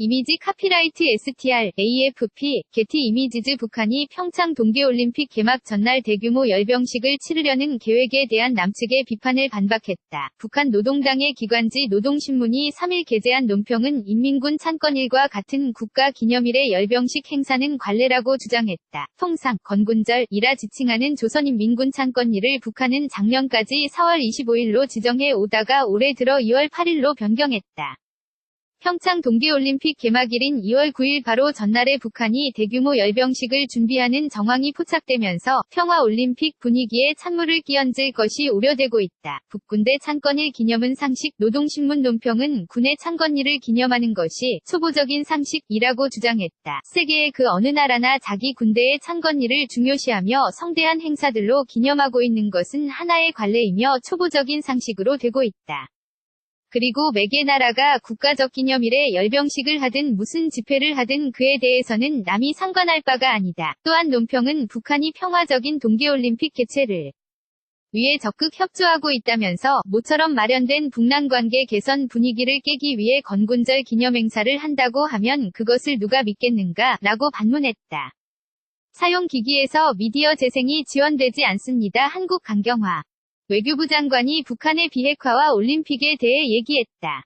이미지 카피라이트 STR, AFP, 게티 이미지즈 북한이 평창 동계올림픽 개막 전날 대규모 열병식을 치르려는 계획에 대한 남측의 비판을 반박했다. 북한 노동당의 기관지 노동신문이 3일 게재한 논평은 인민군 창건일과 같은 국가 기념일의 열병식 행사는 관례라고 주장했다. 통상, 건군절이라 지칭하는 조선인민군 창건일을 북한은 작년까지 4월 25일로 지정해 오다가 올해 들어 2월 8일로 변경했다. 평창 동계올림픽 개막일인 2월 9일 바로 전날에 북한이 대규모 열병식을 준비하는 정황이 포착되면서 평화올림픽 분위기에 찬물을 끼얹을 것이 우려되고 있다. 북군대 창건일 기념은 상식, 노동신문 논평은 군의 창건일을 기념하는 것이 초보적인 상식이라고 주장했다. 세계의 그 어느 나라나 자기 군대의 창건일을 중요시하며 성대한 행사들로 기념하고 있는 것은 하나의 관례이며 초보적인 상식으로 되고 있다. 그리고 매개 나라가 국가적 기념일에 열병식을 하든 무슨 집회를 하든 그에 대해서는 남이 상관할 바가 아니다. 또한 논평은 북한이 평화적인 동계올림픽 개최를 위해 적극 협조하고 있다면서 모처럼 마련된 북남 관계 개선 분위기를 깨기 위해 건군절 기념행사를 한다고 하면 그것을 누가 믿겠는가? 라고 반문했다. 사용기기에서 미디어 재생이 지원되지 않습니다. 한국 강경화 외교부 장관이 북한의 비핵화와 올림픽에 대해 얘기했다.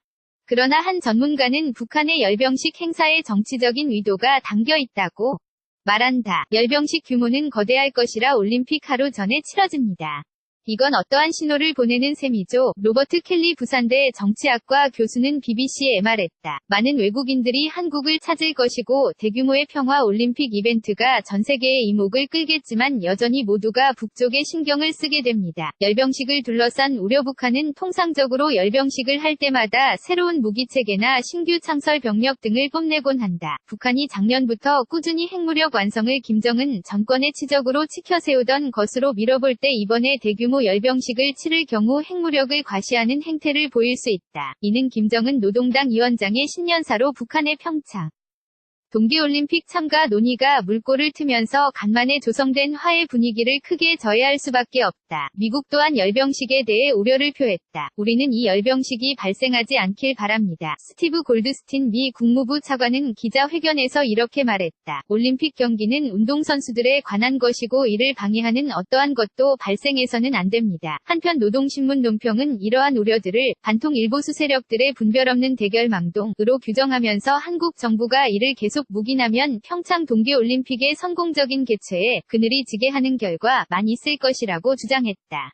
그러나 한 전문가는 북한의 열병식 행사에 정치적인 의도가 담겨 있다고 말한다. 열병식 규모는 거대할 것이라 올림픽 하루 전에 치러집니다. 이건 어떠한 신호를 보내는 셈이죠. 로버트 켈리 부산대 정치학과 교수는 BBC에 말했다. 많은 외국인들이 한국을 찾을 것이고 대규모의 평화 올림픽 이벤트가 전 세계의 이목을 끌겠지만 여전히 모두가 북쪽에 신경을 쓰게 됩니다. 열병식을 둘러싼 우려 북한은 통상적으로 열병식을 할 때마다 새로운 무기체계나 신규 창설 병력 등을 뽐내곤 한다. 북한이 작년부터 꾸준히 핵무력 완성을 김정은 정권의 치적으로 치켜세우던 것으로 밀어볼 때 이번에 대규모 규모 열병식을 치를 경우 핵무력을 과시하는 행태를 보일 수 있다. 이는 김정은 노동당 위원장의 신년사로 북한의 평창 동계올림픽 참가 논의가 물꼬를 트면서 간만에 조성된 화해 분위기를 크게 저해할 수밖에 없다. 미국 또한 열병식에 대해 우려를 표했다. 우리는 이 열병식이 발생하지 않길 바랍니다. 스티브 골드스틴 미 국무부 차관은 기자회견에서 이렇게 말했다. 올림픽 경기는 운동선수들에 관한 것이고 이를 방해하는 어떠한 것도 발생해서는 안 됩니다. 한편 노동신문 논평은 이러한 우려들을 반통 일보수 세력들의 분별 없는 대결 망동으로 규정하면서 한국 정부가 이를 계속 계속 묵인하면 평창 동계올림픽의 성공적인 개최에 그늘이 지게 하는 결과 많이 있을 것이라고 주장했다.